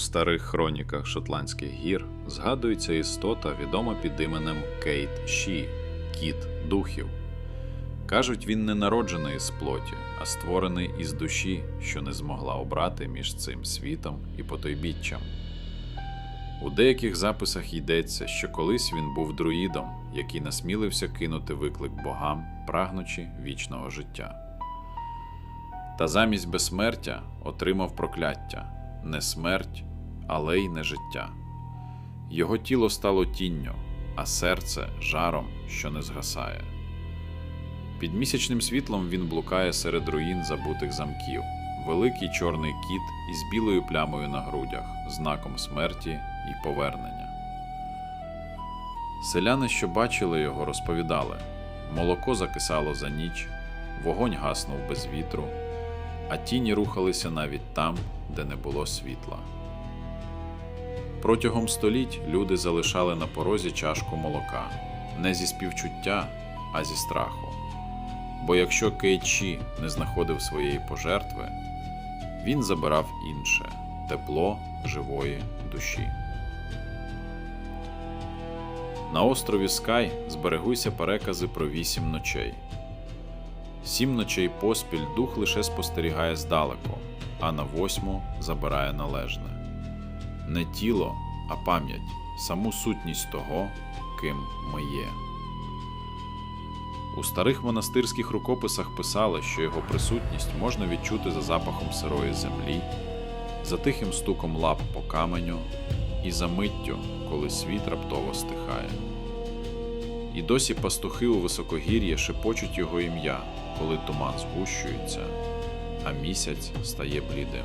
старих хроніках Шотландських гір згадується істота, відома під іменем Кейт Ші кіт духів. Кажуть, він не народжений із плоті, а створений із душі, що не змогла обрати між цим світом і потойбіччям. У деяких записах йдеться, що колись він був друїдом, який насмілився кинути виклик богам, прагнучи вічного життя. Та замість безсмертя отримав прокляття не смерть, але й не життя. Його тіло стало тінню, а серце жаром, що не згасає. Під місячним світлом він блукає серед руїн забутих замків, великий чорний кіт із білою плямою на грудях, знаком смерті і повернення. Селяни, що бачили його, розповідали: молоко закисало за ніч, вогонь гаснув без вітру, а тіні рухалися навіть там, де не було світла. Протягом століть люди залишали на порозі чашку молока не зі співчуття, а зі страху. Бо якщо Кейчі не знаходив своєї пожертви, він забирав інше тепло живої душі. На острові Скай зберегуться перекази про вісім ночей. Сім ночей поспіль дух лише спостерігає здалеку, а на восьму забирає належне. Не тіло, а пам'ять, саму сутність того, ким ми є. У старих монастирських рукописах писали, що його присутність можна відчути за запахом сирої землі, за тихим стуком лап по каменю і за миттю, коли світ раптово стихає. І досі пастухи у високогір'ї шепочуть його ім'я, коли туман згущується, а місяць стає блідим.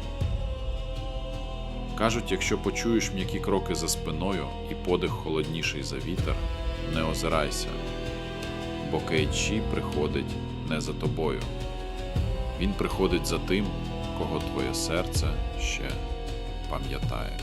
Кажуть, якщо почуєш м'які кроки за спиною і подих холодніший за вітер, не озирайся, бо Кейчі приходить не за тобою. Він приходить за тим, кого твоє серце ще пам'ятає.